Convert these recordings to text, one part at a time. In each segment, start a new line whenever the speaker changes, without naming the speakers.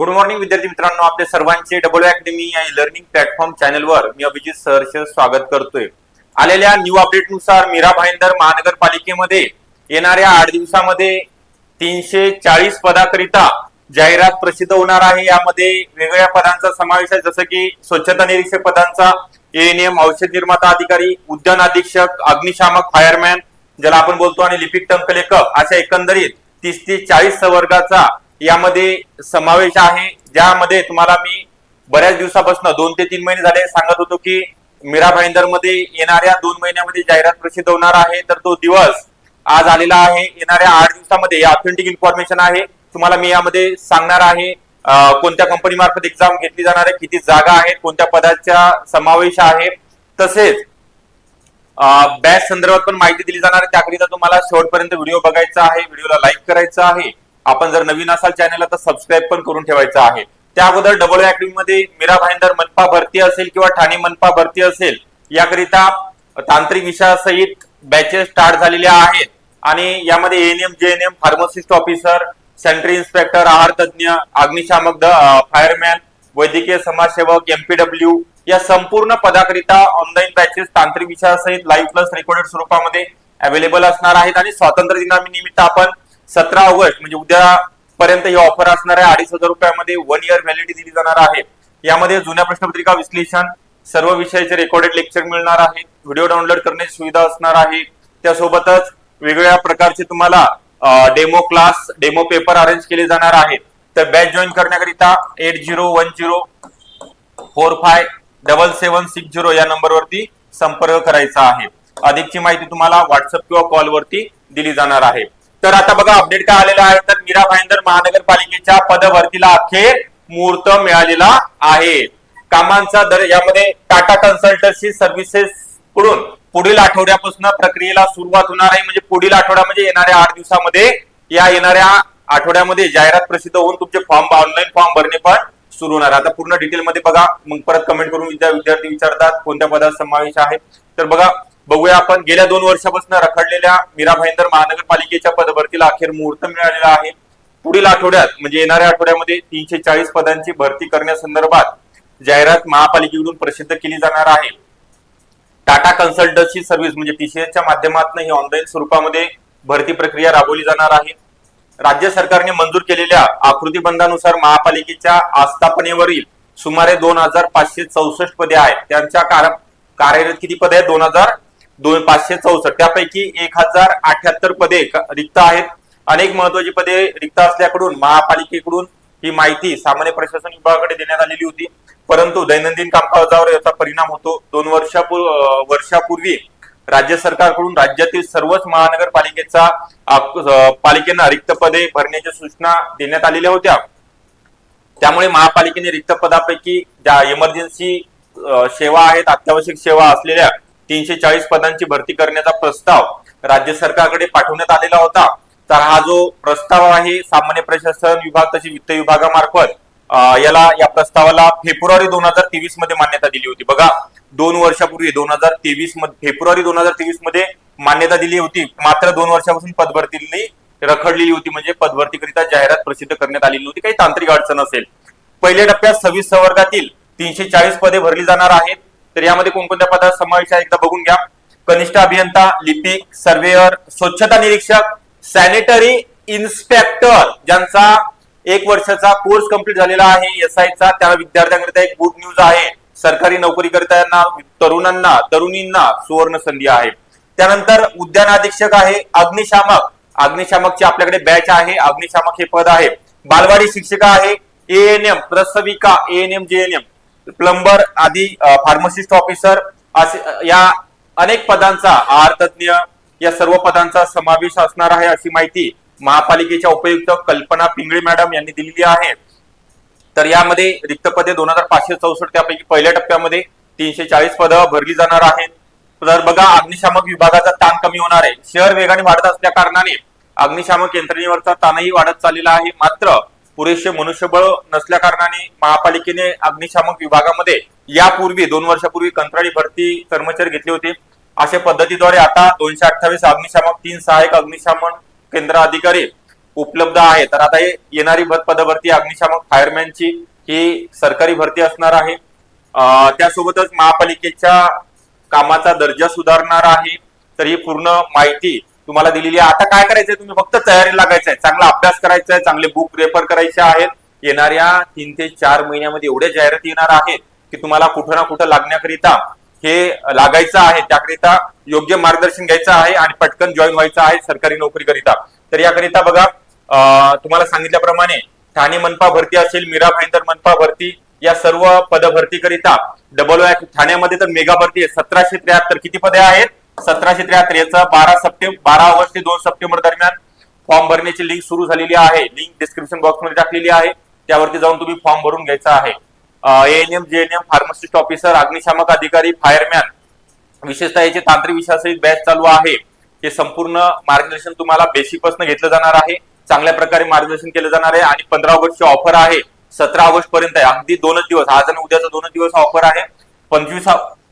Good morning विद्यार्थी मित्रांनो. आपल्या सर्वांचे डबल अकॅडमी या लर्निंग प्लॅटफॉर्म चॅनलवर मी अभिजित सहर्ष स्वागत करतोय. आलेल्या न्यू अपडेटनुसार मीरा भाईंदर महानगरपालिकेमध्ये येणाऱ्या आठ दिवसामध्ये तीनशे चाळीस पदाकरिता जाहिरात प्रसिद्ध होणार आहे. यामध्ये वेगवेगळ्या पदांचा समावेश आहे. जसं की स्वच्छता निरीक्षक पदांचा एएनएम औषध निर्माता अधिकारी उद्यान अधीक्षक अग्निशामक फायरमॅन ज्याला आपण बोलतो आणि लिपिक टंकलेखक अशा एकंदरीत तीस ते चाळीस वर्गाचा यामध्ये समावेश आहे. ज्यामध्ये तुम्हाला मी बऱ्याच दिवसापासून दोन ते तीन महिने झाले सांगत होतो की मीरा भाईंदरमध्ये येणाऱ्या दोन महिन्यामध्ये जाहिरात प्रसिद्ध होणार आहे. तर तो दिवस आज आलेला आहे. येणाऱ्या आठ दिवसामध्ये ऑथेंटिक इन्फॉर्मेशन आहे. तुम्हाला मी यामध्ये सांगणार आहे कोणत्या कंपनी मार्फत एक्झाम घेतली जाणार आहे किती जागा आहेत कोणत्या पदाचा समावेश आहे. तसेच बॅच संदर्भात पण माहिती दिली जाणार आहे. त्याकरिता तुम्हाला शेवटपर्यंत व्हिडिओ बघायचा आहे. व्हिडिओला लाईक करायचा आहे. आपण जर नवीन असाल चॅनलला तर सबस्क्राईब पण करून ठेवायचं आहे. त्या अगोदर डबल अकॅडमी मध्ये मीरा भाईंदर मनपा भरती असेल किंवा ठाणे मनपा भरती असेल याकरिता तांत्रिक विषयासहित बॅचेस स्टार्ट झालेल्या आहेत. आणि यामध्ये ANM JNM pharmacist officer sanitary inspector आहार तज्ज्ञ अग्निशामक फायरमॅन वैद्यकीय समाजसेवक एमपीडब्ल्यू या संपूर्ण पदाकरिता ऑनलाईन बॅचेस तांत्रिक विषयासहित लाईव्ह प्लस रेकॉर्डेड स्वरूपामध्ये अवेलेबल असणार आहेत. आणि स्वातंत्र्य दिनानिमित्त आपण सतरा ऑगस्ट म्हणजे उद्या पर्यंत ही ऑफर असणार आहे. अडीच हजार रुपयामध्ये वन इयर व्हॅलिडिटी दिली जाणार आहे. यामध्ये जुन्या प्रश्नपत्रिका विश्लेषण सर्व विषयाचे रेकॉर्डेड लेक्चर मिळणार आहे. व्हिडिओ डाउनलोड करण्याची सुविधा असणार आहे. त्यासोबतच वेगवेगळ्या प्रकारचे तुम्हाला demo class demo paper arrange केले जाणार आहेत तर बॅच जॉईन करण्याकरिता eight zero one zero four five double seven six zero या नंबरवरती संपर्क करायचा आहे. अधिकची माहिती तुम्हाला व्हॉट्सअप किंवा कॉलवरती दिली जाणार आहे. तर आता बघा अपडेट काय आलेला आहे. तर मीरा भाईंदर महानगरपालिकेच्या पदभरतीला अखेर मुहूर्त मिळालेला आहे. कामांचा दर यामध्ये टाटा कन्सल्टन्सी सर्व्हिसेस कडून पुढील आठवड्यापासून प्रक्रियेला सुरुवात होणार आहे. म्हणजे पुढील आठवडा म्हणजे येणाऱ्या आठ दिवसामध्ये या येणाऱ्या आठवड्यामध्ये जाहिरात प्रसिद्ध होऊन तुमचे फॉर्म ऑनलाईन फॉर्म भरणे पण सुरू होणार. आता पूर्ण डिटेलमध्ये बघा मग परत कमेंट करून विद्यार्थी विचारतात कोणत्या पदात समावेश आहे? तर बघा बघूया आपण. गेल्या दोन वर्षापासून रखडलेल्या मीरा भाईंदर महानगरपालिकेच्या पदभरतीला अखेर मुहूर्त मिळालेला आहे. पुढील आठवड्यात म्हणजे येणाऱ्या आठवड्यामध्ये तीनशे चाळीस पदांची भरती करण्यासंदर्भात जाहिरात महापालिकेकडून प्रसिद्ध केली जाणार आहे. टाटा कन्सल्टन्सी सर्व्हिस म्हणजे टीसीएसच्या माध्यमातून ही ऑनलाईन स्वरूपामध्ये भरती प्रक्रिया राबवली जाणार आहे. राज्य सरकारने मंजूर केलेल्या आकृतीबंधानुसार महापालिकेच्या आस्थापनेवरील सुमारे दोन हजार पाचशे चौसष्ट पदे आहेत. त्यांच्या कार- कार्यरत किती पदे आहेत? दोन हजार दोन पाचशे चौसष्ट. त्यापैकी एक हजार अठ्याहत्तर पदे रिक्त आहेत. अनेक महत्वाची पदे रिक्त असल्याकडून महापालिकेकडून ही माहिती सामान्य प्रशासन विभागाकडे देण्यात आलेली होती. परंतु दैनंदिन कामकाजावर याचा परिणाम होतो. दोन वर्षापूर्वी वर्षापूर्वी राज्य सरकारकडून राज्यातील सर्वच महानगरपालिकेचा पालिकेना रिक्त पदे भरण्याच्या सूचना देण्यात आलेल्या होत्या. त्यामुळे महापालिकेने रिक्त पदापैकी ज्या इमर्जन्सी सेवा आहेत अत्यावश्यक सेवा असलेल्या तीनशे चाळीस पदांची भरती करण्याचा प्रस्ताव राज्य सरकारकडे पाठवण्यात आलेला होता. तर हा जो प्रस्ताव आहे सामान्य प्रशासन विभाग तसेच वित्त विभागामार्फत याला या प्रस्तावाला फेब्रुवारी दोन हजार तेवीसमध्ये मान्यता दिली होती. बघा दोन वर्षापूर्वी दोन हजार तेवीसमध्ये फेब्रुवारी दोन हजार तेवीसमध्ये मान्यता दिली होती. मात्र दोन वर्षापासून पदभरतीने रखडलेली होती म्हणजे पदभरतीकरिता जाहिरात प्रसिद्ध करण्यात आलेली होती काही तांत्रिक अडचण असेल. पहिल्या टप्प्यात सव्वीस संवर्गातील तीनशे चाळीस पदे भरली जाणार आहेत. तर यामध्ये कोणकोणत्या पदात समावेश आहे एकदा बघून घ्या. कनिष्ठ अभियंता लिपिक सर्वेअर स्वच्छता निरीक्षक सॅनिटरी इन्स्पेक्टर ज्यांचा एक वर्षाचा कोर्स कंप्लीट झालेला आहे एस चा. त्या विद्यार्थ्यांकरिता एक गुड न्यूज आहे. सरकारी नोकरी करताना तरुणांना तरुणींना सुवर्ण संधी आहे. त्यानंतर उद्यान अधीक्षक आहे अग्निशामक. अग्निशामकची आपल्याकडे बॅच आहे. अग्निशामक हे पद आहे. बालवाडी शिक्षिका आहे. एएनएम प्रसविका एएनएम जेएनएम प्लंबर आदी फार्मसिस्ट ऑफिसर असे या अनेक पदांचा आहार तज्ज्ञ या सर्व पदांचा समावेश असणार आहे अशी माहिती महापालिकेच्या उपयुक्त कल्पना पिंगळे मॅडम यांनी दिलेली आहे. तर यामध्ये रिक्त पदे दोन हजार पाचशे चौसष्ट त्यापैकी पहिल्या टप्प्यामध्ये तीनशे चाळीस पदं भरली जाणार आहेत. तर बघा अग्निशामक विभागाचा ताण कमी होणार आहे. शहर वेगाने वाढत असल्या कारणाने अग्निशामक यंत्रणेवरचा ताणही वाढत चाललेला आहे. मात्र पुरेसे मनुष्यबळ नसल्या कारणाने महापालिकेने अग्निशामक विभागामध्ये यापूर्वी दोन वर्षापूर्वी कंत्राटी भरती कर्मचारी घेतले होते. अशा पद्धतीद्वारे आता दोनशे अठ्ठावीस अग्निशामक तीन सहाय्यक अग्निशामक केंद्र अधिकारी उपलब्ध आहे तर आता हे येणारी भर- पदभरती अग्निशामक फायरमॅनची ही सरकारी भरती असणार आहे. त्यासोबतच महापालिकेच्या कामाचा दर्जा सुधारणार आहे. तर ही पूर्ण माहिती तुम्हाला दिलेली आहे. आता काय करायचंय? तुम्ही फक्त तयारी लागायचं आहे चांगला अभ्यास करायचा आहे चांगले बुक रेफर करायचे आहेत. येणाऱ्या तीन ते चार महिन्यामध्ये एवढ्या जाहिराती येणार आहेत की तुम्हाला कुठं ना कुठं लागण्याकरिता हे लागायचं आहे. त्याकरिता योग्य मार्गदर्शन घ्यायचं आहे आणि पटकन जॉईन व्हायचं आहे सरकारी नोकरीकरिता. तर याकरिता बघा तुम्हाला सांगितल्याप्रमाणे ठाणे मनपा भरती असेल मीरा भाईंदर मनपा भरती या सर्व पदभरतीकरिता डबल ठाण्यामध्ये तर मेगा भरती आहे. सतराशे त्र्याहत्तर किती पदे आहेत? सतराशे त्र्याहत्तर बारा सप्टेंबर बारा ऑगस्ट ते दोन सप्टेंबर दरम्यान फॉर्म भरण्याची लिंक सुरू झालेली आहे. लिंक डिस्क्रिप्शन बॉक्समध्ये टाकलेली आहे. त्यावरती जाऊन तुम्ही फॉर्म भरून घ्यायचा आहे. एएनएम जेएनएम फार्मासिस्ट ऑफिसर अग्निशामक अधिकारी फायरमॅन विशेषतः याचे तांत्रिक विषयासहित बॅच चालू आहे. हे संपूर्ण मार्गदर्शन तुम्हाला बेसिकपासून घेतलं जाणार आहे. चांगल्या प्रकारे मार्गदर्शन केलं जाणार आहे. आणि पंधरा ऑगस्टची ऑफर आहे. सतरा ऑगस्ट पर्यंत आहे. अगदी दोनच दिवस आज आणि उद्याचा दोनच दिवस ऑफर आहे. पंचवीस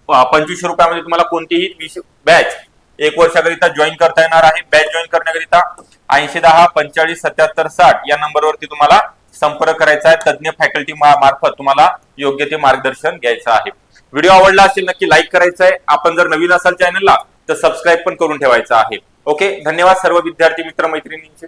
पंचवीसशे रुपयामध्ये तुम्हाला कोणतीही बॅच. एक वर्षाकरिता जॉईन करता येणार आहे. बॅच जॉईन करण्याकरिता ऐंशी दहा पंचेचाळीस सत्याहत्तर साठ या नंबरवरती तुम्हाला संपर्क करायचा आहे. तज्ज्ञ फॅकल्टी मार्फत तुम्हाला योग्य ते मार्गदर्शन घ्यायचं आहे. व्हिडिओ आवडला असेल नक्की लाईक करायचं आहे. आपण जर नवीन असाल चॅनलला तर सबस्क्राईब पण करून ठेवायचं आहे. ओके धन्यवाद सर्व विद्यार्थी मित्र मैत्रिणींचे